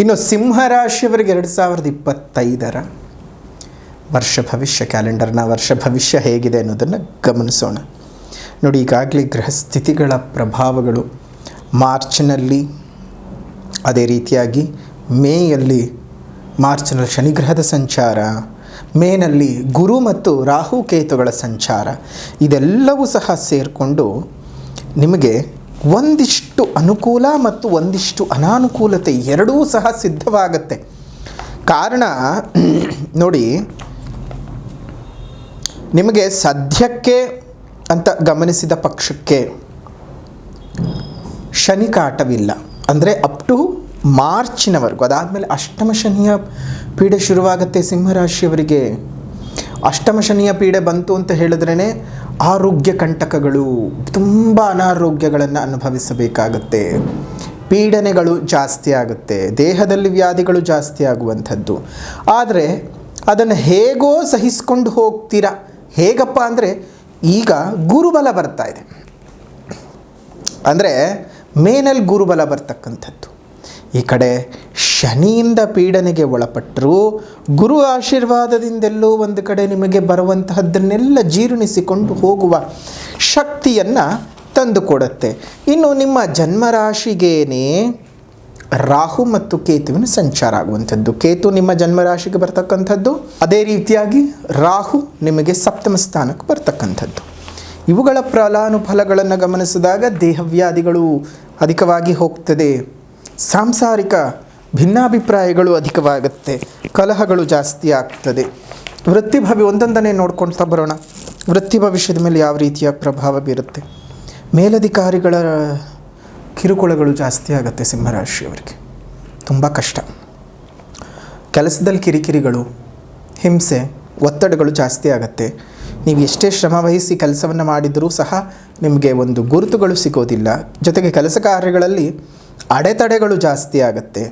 ಇನ್ನು ಸಿಂಹರಾಶಿಯವರಿಗೆ ಎರಡು ಸಾವಿರದ ಇಪ್ಪತ್ತೈದರ ವರ್ಷ ಭವಿಷ್ಯ, ಕ್ಯಾಲೆಂಡರ್ನ ವರ್ಷ ಭವಿಷ್ಯ ಹೇಗಿದೆ ಅನ್ನೋದನ್ನು ಗಮನಿಸೋಣ. ನೋಡಿ, ಈಗಾಗಲೇ ಗ್ರಹ ಸ್ಥಿತಿಗಳ ಪ್ರಭಾವಗಳು ಮಾರ್ಚ್ನಲ್ಲಿ ಅದೇ ರೀತಿಯಾಗಿ ಮೇಯಲ್ಲಿ ಮಾರ್ಚ್ನಲ್ಲಿ ಶನಿಗ್ರಹದ ಸಂಚಾರ, ಮೇನಲ್ಲಿ ಗುರು ಮತ್ತು ರಾಹು ಕೇತುಗಳ ಸಂಚಾರ, ಇದೆಲ್ಲವೂ ಸಹ ಸೇರಿಕೊಂಡು ನಿಮಗೆ ಒಂದಿಷ್ಟು ಅನುಕೂಲ ಮತ್ತು ಒಂದಿಷ್ಟು ಅನಾನುಕೂಲತೆ ಎರಡೂ ಸಹ ಸಿದ್ಧವಾಗತ್ತೆ. ಕಾರಣ, ನೋಡಿ, ನಿಮಗೆ ಸದ್ಯಕ್ಕೆ ಅಂತ ಗಮನಿಸಿದ ಪಕ್ಷಕ್ಕೆ ಶನಿ ಕಾಟವಿಲ್ಲ. ಅಂದರೆ ಅಪ್ ಟು ಮಾರ್ಚಿನವರೆಗೂ, ಅದಾದಮೇಲೆ ಅಷ್ಟಮ ಶನಿಯ ಪೀಡೆ ಶುರುವಾಗುತ್ತೆ ಸಿಂಹರಾಶಿಯವರಿಗೆ. ಅಷ್ಟಮ ಶನಿಯ ಪೀಡೆ ಬಂತು ಅಂತ ಹೇಳಿದ್ರೇ ಆರೋಗ್ಯ ಕಂಟಕಗಳು ತುಂಬ ಅನಾರೋಗ್ಯಗಳನ್ನು ಅನುಭವಿಸಬೇಕಾಗುತ್ತೆ. ಪೀಡನೆಗಳು ಜಾಸ್ತಿ ಆಗುತ್ತೆ, ದೇಹದಲ್ಲಿ ವ್ಯಾಧಿಗಳು ಜಾಸ್ತಿ ಆಗುವಂಥದ್ದು. ಆದರೆ ಅದನ್ನು ಹೇಗೋ ಸಹಿಸ್ಕೊಂಡು ಹೋಗ್ತೀರಾ? ಹೇಗಪ್ಪ ಅಂದರೆ ಈಗ ಗುರುಬಲ ಬರ್ತಾ ಇದೆ. ಅಂದರೆ ಮೇನಲ್ಲಿ ಗುರುಬಲ ಬರ್ತಕ್ಕಂಥದ್ದು. ಈ ಕಡೆ ಶನಿಯಿಂದ ಪೀಡನೆಗೆ ಒಳಪಟ್ಟರೂ ಗುರು ಆಶೀರ್ವಾದದಿಂದೆಲ್ಲೋ ಒಂದು ಕಡೆ ನಿಮಗೆ ಬರುವಂತಹದ್ದನ್ನೆಲ್ಲ ಜೀರ್ಣಿಸಿಕೊಂಡು ಹೋಗುವ ಶಕ್ತಿಯನ್ನು ತಂದುಕೊಡುತ್ತೆ. ಇನ್ನು ನಿಮ್ಮ ಜನ್ಮರಾಶಿಗೇನೆ ರಾಹು ಮತ್ತು ಕೇತುವಿನ ಸಂಚಾರ ಆಗುವಂಥದ್ದು. ಕೇತು ನಿಮ್ಮ ಜನ್ಮರಾಶಿಗೆ ಬರ್ತಕ್ಕಂಥದ್ದು. ಅದೇ ರೀತಿಯಾಗಿ ರಾಹು ನಿಮಗೆ ಸಪ್ತಮ ಸ್ಥಾನಕ್ಕೆ ಬರ್ತಕ್ಕಂಥದ್ದು. ಇವುಗಳ ಫಲಾನುಫಲಗಳನ್ನು ಗಮನಿಸಿದಾಗ ದೇಹವ್ಯಾಧಿಗಳು ಅಧಿಕವಾಗಿ ಹೋಗ್ತದೆ. ಸಾಂಸಾರಿಕ ಭಿನ್ನಾಭಿಪ್ರಾಯಗಳು ಅಧಿಕವಾಗುತ್ತೆ, ಕಲಹಗಳು ಜಾಸ್ತಿ ಆಗ್ತದೆ. ವೃತ್ತಿ ಭವಿ ಒಂದೊಂದನ್ನೇ ನೋಡ್ಕೊಳ್ತಾ ಬರೋಣ. ವೃತ್ತಿ ಭವಿಷ್ಯದ ಮೇಲೆ ಯಾವ ರೀತಿಯ ಪ್ರಭಾವ ಬೀರುತ್ತೆ? ಮೇಲಧಿಕಾರಿಗಳ ಕಿರುಕುಳಗಳು ಜಾಸ್ತಿ ಆಗುತ್ತೆ ಸಿಂಹರಾಶಿಯವರಿಗೆ. ತುಂಬ ಕಷ್ಟ. ಕೆಲಸದಲ್ಲಿ ಕಿರಿಕಿರಿಗಳು, ಹಿಂಸೆ, ಒತ್ತಡಗಳು ಜಾಸ್ತಿ ಆಗುತ್ತೆ. ನೀವು ಎಷ್ಟೇ ಶ್ರಮ ವಹಿಸಿ ಕೆಲಸವನ್ನು ಮಾಡಿದರೂ ಸಹ ನಿಮಗೆ ಒಂದು ಗುರುತುಗಳು ಸಿಗೋದಿಲ್ಲ. ಜೊತೆಗೆ ಕೆಲಸ ಕಾರ್ಯಗಳಲ್ಲಿ ಅಡೆತಡೆಗಳು ಜಾಸ್ತಿ ಆಗುತ್ತೆ.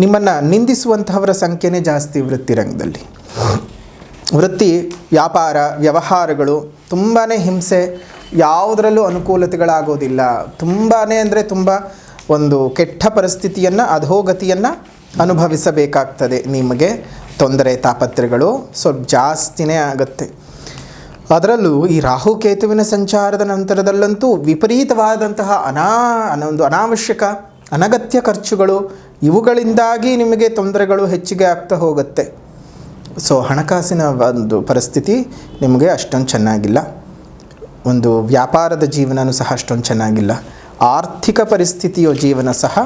ನಿಮ್ಮನ್ನು ನಿಂದಿಸುವಂತಹವರ ಸಂಖ್ಯೆನೇ ಜಾಸ್ತಿ ವೃತ್ತಿ ರಂಗದಲ್ಲಿ. ವೃತ್ತಿ, ವ್ಯಾಪಾರ, ವ್ಯವಹಾರಗಳು ತುಂಬಾ ಹಿಂಸೆ, ಯಾವುದರಲ್ಲೂ ಅನುಕೂಲತೆಗಳಾಗೋದಿಲ್ಲ. ತುಂಬಾ ಅಂದರೆ ತುಂಬ ಒಂದು ಕೆಟ್ಟ ಪರಿಸ್ಥಿತಿಯನ್ನು, ಅಧೋಗತಿಯನ್ನು ಅನುಭವಿಸಬೇಕಾಗ್ತದೆ. ನಿಮಗೆ ತೊಂದರೆ ತಾಪತ್ರೆಗಳು ಸ್ವಲ್ಪ ಜಾಸ್ತಿನೇ ಆಗುತ್ತೆ. ಅದರಲ್ಲೂ ಈ ರಾಹುಕೇತುವಿನ ಸಂಚಾರದ ನಂತರದಲ್ಲಂತೂ ವಿಪರೀತವಾದಂತಹ ಅನಾ ಒಂದು ಅನಾವಶ್ಯಕ, ಅನಗತ್ಯ ಖರ್ಚುಗಳು ಇವುಗಳಿಂದಾಗಿ ನಿಮಗೆ ತೊಂದರೆಗಳು ಹೆಚ್ಚಿಗೆ ಆಗ್ತಾ ಹೋಗುತ್ತೆ. ಸೊ ಹಣಕಾಸಿನ ಒಂದು ಪರಿಸ್ಥಿತಿ ನಿಮಗೆ ಅಷ್ಟೊಂದು ಚೆನ್ನಾಗಿಲ್ಲ. ಒಂದು ವ್ಯಾಪಾರದ ಜೀವನವೂ ಸಹ ಅಷ್ಟೊಂದು ಚೆನ್ನಾಗಿಲ್ಲ. ಆರ್ಥಿಕ ಪರಿಸ್ಥಿತಿಯ ಜೀವನ ಸಹ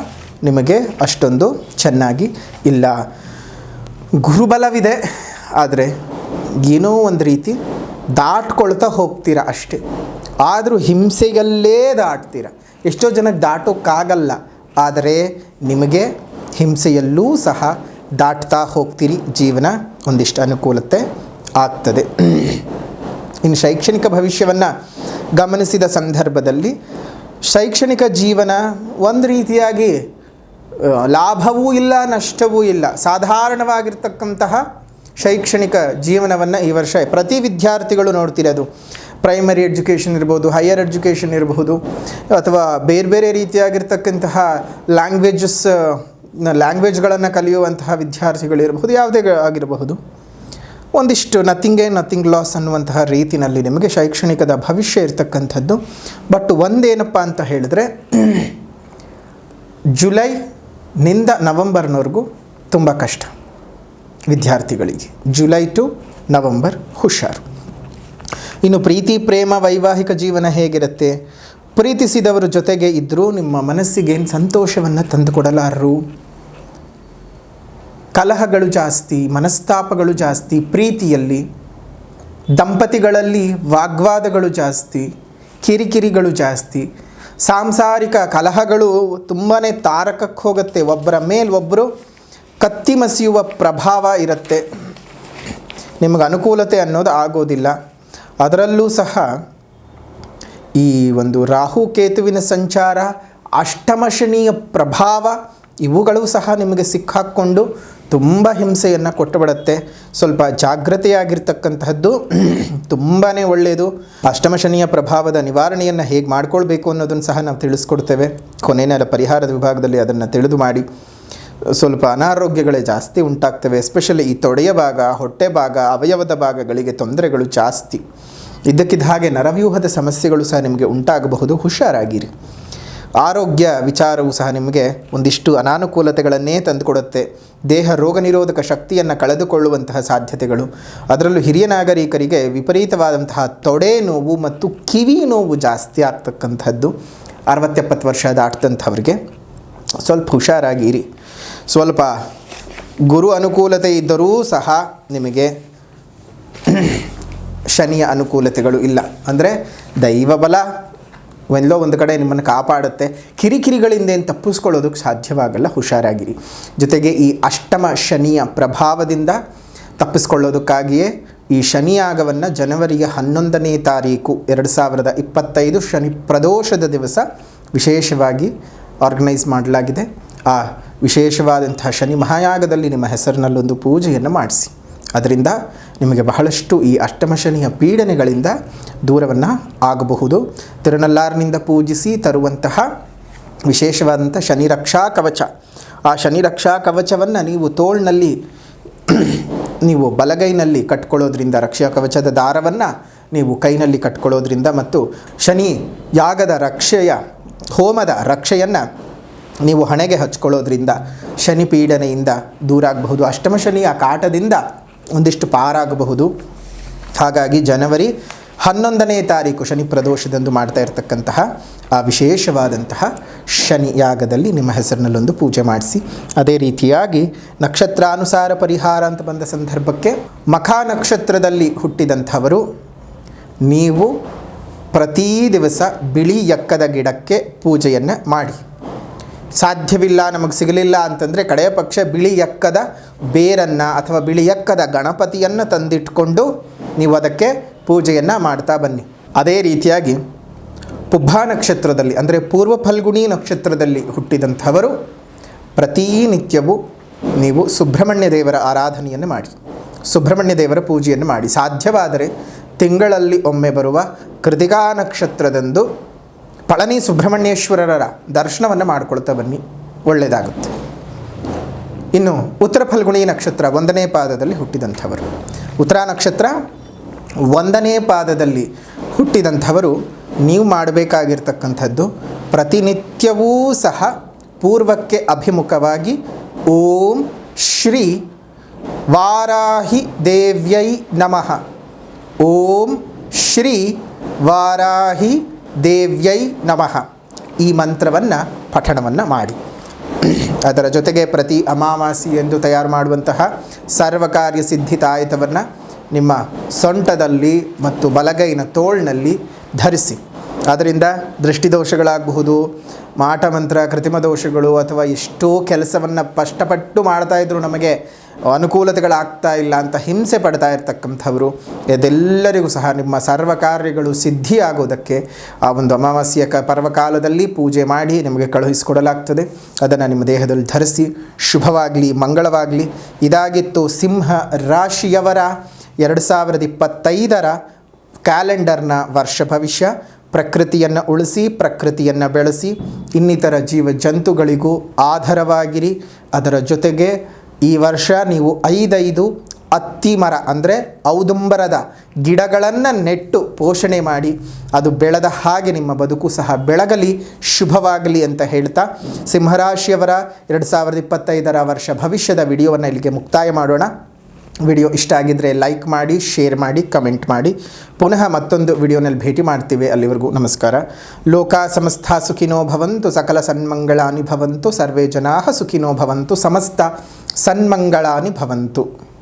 ನಿಮಗೆ ಅಷ್ಟೊಂದು ಚೆನ್ನಾಗಿ ಇಲ್ಲ. ಗುರುಬಲವಿದೆ, ಆದರೆ ಏನೋ ಒಂದು ರೀತಿ ದಾಟ್ಕೊಳ್ತಾ ಹೋಗ್ತೀರ ಅಷ್ಟೇ. ಆದರೂ ಹಿಂಸೆಯಲ್ಲೇ ದಾಟ್ತೀರ. ಎಷ್ಟೋ ಜನಕ್ಕೆ ದಾಟೋಕ್ಕಾಗಲ್ಲ. ಆದರೆ ನಿಮಗೆ ಹಿಂಸೆಯಲ್ಲೂ ಸಹ ದಾಟ್ತಾ ಹೋಗ್ತೀರಿ. ಜೀವನ ಒಂದಿಷ್ಟು ಅನುಕೂಲತೆ ಆಗ್ತದೆ. ಇನ್ನು ಶೈಕ್ಷಣಿಕ ಭವಿಷ್ಯವನ್ನು ಗಮನಿಸಿದ ಸಂದರ್ಭದಲ್ಲಿ ಶೈಕ್ಷಣಿಕ ಜೀವನ ಒಂದು ರೀತಿಯಾಗಿ ಲಾಭವೂ ಇಲ್ಲ, ನಷ್ಟವೂ ಇಲ್ಲ. ಸಾಧಾರಣವಾಗಿರ್ತಕ್ಕಂತಹ ಶೈಕ್ಷಣಿಕ ಜೀವನವನ್ನು ಈ ವರ್ಷ ಪ್ರತಿ ವಿದ್ಯಾರ್ಥಿಗಳು ನೋಡ್ತಿರೋದು ಪ್ರೈಮರಿ ಎಜುಕೇಷನ್ ಇರ್ಬೋದು ಹೈಯರ್ ಎಜುಕೇಷನ್ ಇರಬಹುದು, ಅಥವಾ ಬೇರೆ ಬೇರೆ ರೀತಿಯಾಗಿರ್ತಕ್ಕಂತಹ ಲ್ಯಾಂಗ್ವೇಜಸ್ ಲ್ಯಾಂಗ್ವೇಜ್ಗಳನ್ನು ಕಲಿಯುವಂತಹ ವಿದ್ಯಾರ್ಥಿಗಳಿರಬಹುದು ಯಾವುದೇ ಆಗಿರಬಹುದು. ಒಂದಿಷ್ಟು ನಥಿಂಗ್ ಏ ನಥಿಂಗ್ ಲಾಸ್ ಅನ್ನುವಂತಹ ರೀತಿನಲ್ಲಿ ನಿಮಗೆ ಶೈಕ್ಷಣಿಕದ ಭವಿಷ್ಯ ಇರತಕ್ಕಂಥದ್ದು. ಬಟ್ ಒಂದೇನಪ್ಪ ಅಂತ ಹೇಳಿದ್ರೆ ಜುಲೈನಿಂದ ನವಂಬರ್ನವರೆಗೂ ತುಂಬ ಕಷ್ಟ. ವಿದ್ಯಾರ್ಥಿಗಳಿಗೆ. ಜುಲೈ ಟು ನವಂಬರ್ ಹುಷಾರು. ಇನ್ನು ಪ್ರೀತಿ, ಪ್ರೇಮ, ವೈವಾಹಿಕ ಜೀವನ ಹೇಗಿರುತ್ತೆ? ಪ್ರೀತಿಸಿದವರು ಜೊತೆಗೆ ಇದ್ದರೂ ನಿಮ್ಮ ಮನಸ್ಸಿಗೆ ಸಂತೋಷವನ್ನು ತಂದುಕೊಡಲಾರರು. ಕಲಹಗಳು ಜಾಸ್ತಿ, ಮನಸ್ತಾಪಗಳು ಜಾಸ್ತಿ, ಪ್ರೀತಿಯಲ್ಲಿ ದಂಪತಿಗಳಲ್ಲಿ ವಾಗ್ವಾದಗಳು ಜಾಸ್ತಿ, ಕಿರಿಕಿರಿಗಳು ಜಾಸ್ತಿ, ಸಾಂಸಾರಿಕ ಕಲಹಗಳು ತುಂಬಾ ತಾರಕಕ್ಕೆ ಹೋಗುತ್ತೆ. ಒಬ್ಬರ ಮೇಲೆ ಒಬ್ಬರು ಕತ್ತಿ ಮಸಿಯುವ ಪ್ರಭಾವ ಇರುತ್ತೆ. ನಿಮಗೆ ಅನುಕೂಲತೆ ಅನ್ನೋದು ಆಗೋದಿಲ್ಲ. ಅದರಲ್ಲೂ ಸಹ ಈ ಒಂದು ರಾಹು ಕೇತುವಿನ ಸಂಚಾರ, ಅಷ್ಟಮ ಶನಿಯ ಪ್ರಭಾವ ಇವುಗಳು ಸಹ ನಿಮಗೆ ಸಿಕ್ಕಾಕ್ಕೊಂಡು ತುಂಬ ಹಿಂಸೆಯನ್ನು ಕೊಟ್ಟುಬಿಡತ್ತೆ. ಸ್ವಲ್ಪ ಜಾಗ್ರತೆಯಾಗಿರ್ತಕ್ಕಂತಹದ್ದು ತುಂಬಾ ಒಳ್ಳೆಯದು ಅಷ್ಟಮ ಶನಿಯ ಪ್ರಭಾವದ ನಿವಾರಣೆಯನ್ನು ಹೇಗೆ ಮಾಡ್ಕೊಳ್ಬೇಕು ಅನ್ನೋದನ್ನು ಸಹ ನಾವು ತಿಳಿಸ್ಕೊಡ್ತೇವೆ. ಕೊನೆಯ ಪರಿಹಾರದ ವಿಭಾಗದಲ್ಲಿ ಅದನ್ನು ತಿಳಿದು ಮಾಡಿ. ಸ್ವಲ್ಪ ಅನಾರೋಗ್ಯಗಳೇ ಜಾಸ್ತಿ ಉಂಟಾಗ್ತವೆ ಎಸ್ಪೆಷಲಿ ಈ ತೊಡೆಯ ಭಾಗ, ಹೊಟ್ಟೆ ಭಾಗ, ಅವಯವದ ಭಾಗಗಳಿಗೆ ತೊಂದರೆಗಳು ಜಾಸ್ತಿ. ಇದ್ದಕ್ಕಿದ್ದ ಹಾಗೆ ನರವ್ಯೂಹದ ಸಮಸ್ಯೆಗಳು ಸಹ ನಿಮಗೆ ಉಂಟಾಗಬಹುದು, ಹುಷಾರಾಗಿರಿ. ಆರೋಗ್ಯ ವಿಚಾರವು ಸಹ ನಿಮಗೆ ಒಂದಿಷ್ಟು ಅನಾನುಕೂಲತೆಗಳನ್ನೇ ತಂದುಕೊಡುತ್ತೆ. ದೇಹ ರೋಗ ನಿರೋಧಕ ಶಕ್ತಿಯನ್ನು ಕಳೆದುಕೊಳ್ಳುವಂತಹ ಸಾಧ್ಯತೆಗಳು. ಅದರಲ್ಲೂ ಹಿರಿಯ ನಾಗರಿಕರಿಗೆ ವಿಪರೀತವಾದಂತಹ ತೊಡೆ ನೋವು ಮತ್ತು ಕಿವಿ ನೋವು ಜಾಸ್ತಿ ಆಗ್ತಕ್ಕಂಥದ್ದು. ಅರವತ್ತೆಪ್ಪತ್ತು ವರ್ಷ ದಾಟ್ದಂಥವ್ರಿಗೆ ಸ್ವಲ್ಪ ಹುಷಾರಾಗಿರಿ. ಸ್ವಲ್ಪ ಗುರು ಅನುಕೂಲತೆ ಇದ್ದರೂ ಸಹ ನಿಮಗೆ ಶನಿಯ ಅನುಕೂಲತೆಗಳು ಇಲ್ಲ. ಅಂದರೆ ದೈವ ಬಲ ಎಲ್ಲೋ ಒಂದು ಕಡೆ ನಿಮ್ಮನ್ನು ಕಾಪಾಡುತ್ತೆ. ಕಿರಿಕಿರಿಗಳಿಂದ ಏನು ತಪ್ಪಿಸ್ಕೊಳ್ಳೋದಕ್ಕೆ ಸಾಧ್ಯವಾಗಲ್ಲ, ಹುಷಾರಾಗಿರಿ. ಜೊತೆಗೆ ಈ ಅಷ್ಟಮ ಶನಿಯ ಪ್ರಭಾವದಿಂದ ತಪ್ಪಿಸ್ಕೊಳ್ಳೋದಕ್ಕಾಗಿಯೇ ಈ ಶನಿಯಾಗವನ್ನು ಜನವರಿಯ ಹನ್ನೊಂದನೇ ತಾರೀಕು ಎರಡು ಸಾವಿರದ ಇಪ್ಪತ್ತೈದು ಶನಿ ಪ್ರದೋಷದ ದಿವಸ ವಿಶೇಷವಾಗಿ ಆರ್ಗನೈಸ್ ಮಾಡಲಾಗಿದೆ. ಆ ವಿಶೇಷವಾದಂತಹ ಶನಿ ಮಹಾಯಾಗದಲ್ಲಿ ನಿಮ್ಮ ಹೆಸರಿನಲ್ಲೊಂದು ಪೂಜೆಯನ್ನು ಮಾಡಿಸಿ. ಅದರಿಂದ ನಿಮಗೆ ಬಹಳಷ್ಟು ಈ ಅಷ್ಟಮ ಶನಿಯ ಪೀಡನೆಗಳಿಂದ ದೂರವನ್ನು ಆಗಬಹುದು. ತಿರುನಲ್ಲಾರಿನಿಂದ ಪೂಜಿಸಿ ತರುವಂತಹ ವಿಶೇಷವಾದಂಥ ಶನಿ ರಕ್ಷಾ ಕವಚ. ಆ ಶನಿ ರಕ್ಷಾ ಕವಚವನ್ನು ನೀವು ತೋಳ್ನಲ್ಲಿ ನೀವು ಬಲಗೈನಲ್ಲಿ ಕಟ್ಕೊಳ್ಳೋದ್ರಿಂದ, ರಕ್ಷಾ ಕವಚದ ದಾರವನ್ನು ನೀವು ಕೈನಲ್ಲಿ ಕಟ್ಕೊಳ್ಳೋದ್ರಿಂದ ಮತ್ತು ಶನಿ ಯಾಗದ ರಕ್ಷೆಯ, ಹೋಮದ ರಕ್ಷೆಯನ್ನು ನೀವು ಹಣೆಗೆ ಹಚ್ಕೊಳ್ಳೋದ್ರಿಂದ ಶನಿ ಪೀಡನೆಯಿಂದ ದೂರ ಆಗಬಹುದು ಅಷ್ಟಮ ಶನಿಯ ಕಾಟದಿಂದ ಒಂದಿಷ್ಟು ಪಾರಾಗಬಹುದು. ಹಾಗಾಗಿ ಜನವರಿ ಹನ್ನೊಂದನೇ ತಾರೀಕು ಶನಿ ಪ್ರದೋಷದಂದು ಮಾಡ್ತಾ ಇರತಕ್ಕಂತಹ ಆ ವಿಶೇಷವಾದಂತಹ ಶನಿ ಯಾಗದಲ್ಲಿ ನಿಮ್ಮ ಹೆಸರಿನಲ್ಲೊಂದು ಪೂಜೆ ಮಾಡಿಸಿ. ಅದೇ ರೀತಿಯಾಗಿ ನಕ್ಷತ್ರಾನುಸಾರ ಪರಿಹಾರ ಅಂತ ಬಂದ ಸಂದರ್ಭಕ್ಕೆ ಮಖ ನಕ್ಷತ್ರದಲ್ಲಿ ಹುಟ್ಟಿದಂಥವರು, ನೀವು ಪ್ರತಿ ದಿವಸ ಬಿಳಿ ಎಕ್ಕದ ಗಿಡಕ್ಕೆ ಪೂಜೆಯನ್ನು ಮಾಡಿ. ಸಾಧ್ಯವಿಲ್ಲ, ನಮಗೆ ಸಿಗಲಿಲ್ಲ ಅಂತಂದರೆ ಕಡೆಯ ಪಕ್ಷ ಬಿಳಿ ಎಕ್ಕದ ಬೇರನ್ನು ಅಥವಾ ಬಿಳಿ ಎಕ್ಕದ ಗಣಪತಿಯನ್ನು ತಂದಿಟ್ಕೊಂಡು ನೀವು ಅದಕ್ಕೆ ಪೂಜೆಯನ್ನು ಮಾಡ್ತಾ ಬನ್ನಿ. ಅದೇ ರೀತಿಯಾಗಿ ಪುಬ್ಬಾ ನಕ್ಷತ್ರದಲ್ಲಿ, ಅಂದರೆ ಪೂರ್ವ ಫಲ್ಗುಣಿ ನಕ್ಷತ್ರದಲ್ಲಿ ಹುಟ್ಟಿದಂಥವರು ಪ್ರತಿನಿತ್ಯವೂ ನೀವು ಸುಬ್ರಹ್ಮಣ್ಯ ದೇವರ ಆರಾಧನೆಯನ್ನು ಮಾಡಿ, ಸುಬ್ರಹ್ಮಣ್ಯ ದೇವರ ಪೂಜೆಯನ್ನು ಮಾಡಿ. ಸಾಧ್ಯವಾದರೆ ತಿಂಗಳಲ್ಲಿ ಒಮ್ಮೆ ಬರುವ ಕೃತಿಕಾ ನಕ್ಷತ್ರದಂದು ಪಳನಿ ಸುಬ್ರಹ್ಮಣ್ಯೇಶ್ವರರ ದರ್ಶನವನ್ನು ಮಾಡಿಕೊಳ್ತಾ ಬನ್ನಿ. ಒಳ್ಳೆಯದಾಗುತ್ತೆ. ಇನ್ನು ಉತ್ತರ ಫಲ್ಗುಣಿ ನಕ್ಷತ್ರ ಒಂದನೇ ಪಾದದಲ್ಲಿ ಹುಟ್ಟಿದಂಥವರು. ಉತ್ತರ ನಕ್ಷತ್ರ ಒಂದನೇ ಪಾದದಲ್ಲಿ ಹುಟ್ಟಿದಂಥವರು ನೀವು ಮಾಡಬೇಕಾಗಿರ್ತಕ್ಕಂಥದ್ದು ಪ್ರತಿನಿತ್ಯವೂ ಸಹ ಪೂರ್ವಕ್ಕೆ ಅಭಿಮುಖವಾಗಿ ಓಂ ಶ್ರೀ ವಾರಾಹಿ ದೇವ್ಯೈ ನಮಃ. ಓಂ ಶ್ರೀ ವಾರಾಹಿ ದೇವ್ಯೈ ನಮಃ. ಈ ಮಂತ್ರವನ್ನು ಪಠಣವನ್ನು ಮಾಡಿ. ಅದರ ಜೊತೆಗೆ ಪ್ರತಿ ಅಮಾವಾಸಿ ಎಂದು ತಯಾರು ಮಾಡುವಂತಹ ಸರ್ವಕಾರ್ಯ ಸಿದ್ಧಿ ತಾಯಿತವನ್ನು ನಿಮ್ಮ ಸೊಂಟದಲ್ಲಿ ಮತ್ತು ಬಲಗೈನ ತೋಳ್ನಲ್ಲಿ ಧರಿಸಿ. ಅದರಿಂದ ದೃಷ್ಟಿದೋಷಗಳಾಗಬಹುದು ಮಾಟ ಮಂತ್ರ ಕೃತಿಮ ದೋಷಗಳು ಅಥವಾ ಎಷ್ಟೋ ಕೆಲಸವನ್ನು ಕಷ್ಟಪಟ್ಟು ಮಾಡ್ತಾ ಇದ್ರು ನಮಗೆ ಅನುಕೂಲತೆಗಳಾಗ್ತಾ ಇಲ್ಲ ಅಂತ ಹಿಂಸೆ ಪಡ್ತಾ ಇರ್ತಕ್ಕಂಥವರು. ಇದೆಲ್ಲರಿಗೂ ಸಹ ನಿಮ್ಮ ಸರ್ವ ಕಾರ್ಯಗಳು ಸಿದ್ಧಿಯಾಗೋದಕ್ಕೆ ಆ ಒಂದು ಅಮಾವಾಸ್ಯ ಕ, ಪರ್ವಕಾಲದಲ್ಲಿ ಪೂಜೆ ಮಾಡಿ ನಿಮಗೆ ಕಳುಹಿಸಿಕೊಡಲಾಗ್ತದೆ. ಅದನ್ನು ನಿಮ್ಮ ದೇಹದಲ್ಲಿ ಧರಿಸಿ, ಶುಭವಾಗಲಿ, ಮಂಗಳವಾಗಲಿ. ಇದಾಗಿತ್ತು ಸಿಂಹ ರಾಶಿಯವರ. ಎರಡು ಸಾವಿರದ ಇಪ್ಪತ್ತೈದರ ಕ್ಯಾಲೆಂಡರ್ನ ವರ್ಷ ಭವಿಷ್ಯ. ಪ್ರಕೃತಿಯನ್ನು ಉಳಿಸಿ, ಪ್ರಕೃತಿಯನ್ನು ಬೆಳೆಸಿ, ಇನ್ನಿತರ ಜೀವ ಜಂತುಗಳಿಗೂ ಆಧಾರವಾಗಿರಿ. ಅದರ ಜೊತೆಗೆ ಈ ವರ್ಷ ನೀವು ಐದೈದು ಅತ್ತಿ ಮರ ಅಂದರೆ ಔದುಂಬರದ ಗಿಡಗಳನ್ನು ನೆಟ್ಟು ಪೋಷಣೆ ಮಾಡಿ, ಅದು ಬೆಳೆದ ಹಾಗೆ ನಿಮ್ಮ ಬದುಕು ಸಹ ಬೆಳಗಲಿ, ಶುಭವಾಗಲಿ ಅಂತ ಹೇಳ್ತಾ ಸಿಂಹರಾಶಿಯವರ ಎರಡು ಸಾವಿರದ ಇಪ್ಪತ್ತೈದರ ವರ್ಷ ಭವಿಷ್ಯದ ವಿಡಿಯೋವನ್ನು ಇಲ್ಲಿಗೆ ಮುಕ್ತಾಯ ಮಾಡೋಣ. ವಿಡಿಯೋ ಇಷ್ಟ ಆಗಿದ್ದರೆ ಲೈಕ್ ಮಾಡಿ, ಶೇರ್ ಮಾಡಿ, ಕಮೆಂಟ್ ಮಾಡಿ. ಪುನಃ ಮತ್ತೊಂದು ವಿಡಿಯೋನಲ್ಲಿ ಭೇಟಿ ಮಾಡ್ತೀವಿ. ಅಲ್ಲಿವರೆಗೂ ನಮಸ್ಕಾರ. ಲೋಕ ಸಮಸ್ತ ಸುಖಿನೋ ಭವಂತು, ಸಕಲ ಸನ್ಮಂಗಳಾನಿ ಭವಂತು, ಸರ್ವೇ ಜನಾ ಸುಖಿನೋ ಭವಂತು, ಸಮಸ್ತ ಸನ್ಮಂಗಳಾನಿ ಭವಂತು.